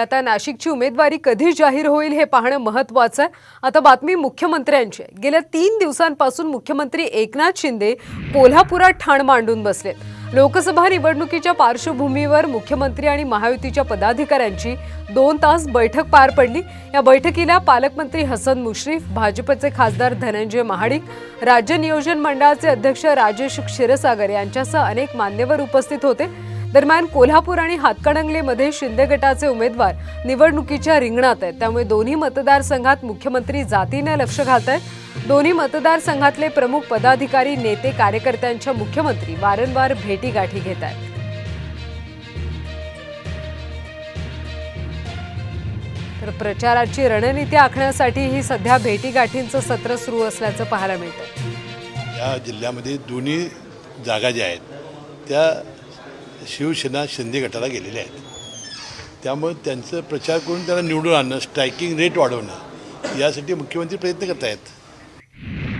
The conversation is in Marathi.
आता नाशिकची उमेदवारी कधी जाहीर होईल हे पाहणं महत्वाचं आहे. आता बातमी मुख्यमंत्र्यांची आहे. गेल्या तीन दिवसांपासून मुख्यमंत्री एकनाथ शिंदे कोल्हापुरात ठाण मांडून बसलेत. लोकसभा निवडणुकीच्या पार्श्वभूमीवर मुख्यमंत्री आणि महायुतीच्या पदाधिकाऱ्यांची दोन तास बैठक पार पडली. या बैठकीला पालकमंत्री हसन मुश्रीफ भाजपचे खासदार धनंजय महाडिक राज्य नियोजन मंडळाचे अध्यक्ष राजेश क्षीरसागर यांच्यासह अनेक मान्यवर उपस्थित होते. दरम्यान कोल्हापूर आणि हातकणंगलेमध्ये शिंदे गटाचे उमेदवार निवडणुकीच्या रिंगणात आहेत. त्यामुळे दोन्ही मतदारसंघात मुख्यमंत्री जातीने लक्ष घालत आहेत दोन्ही मतदारसंघातले प्रमुख पदाधिकारी नेते कार्यकर्त्यांच्या मुख्यमंत्री वारंवार भेटीगाठी घेत आहेत तर प्रचाराची रणनीती आखण्यासाठी ही सध्या भेटीगाठींचं सत्र सुरू असल्याचं पाहायला मिळतं या जिल्ह्यामध्ये दोन्ही जागा ज्या आहेत त्या शिवसेना शिंदे गटाला गेलेल्या आहेत. त्यामुळे त्यांचं प्रचार करून त्याला निवडून आणणं स्ट्रायकिंग रेट वाढवणं यासाठी मुख्यमंत्री प्रयत्न करत आहेत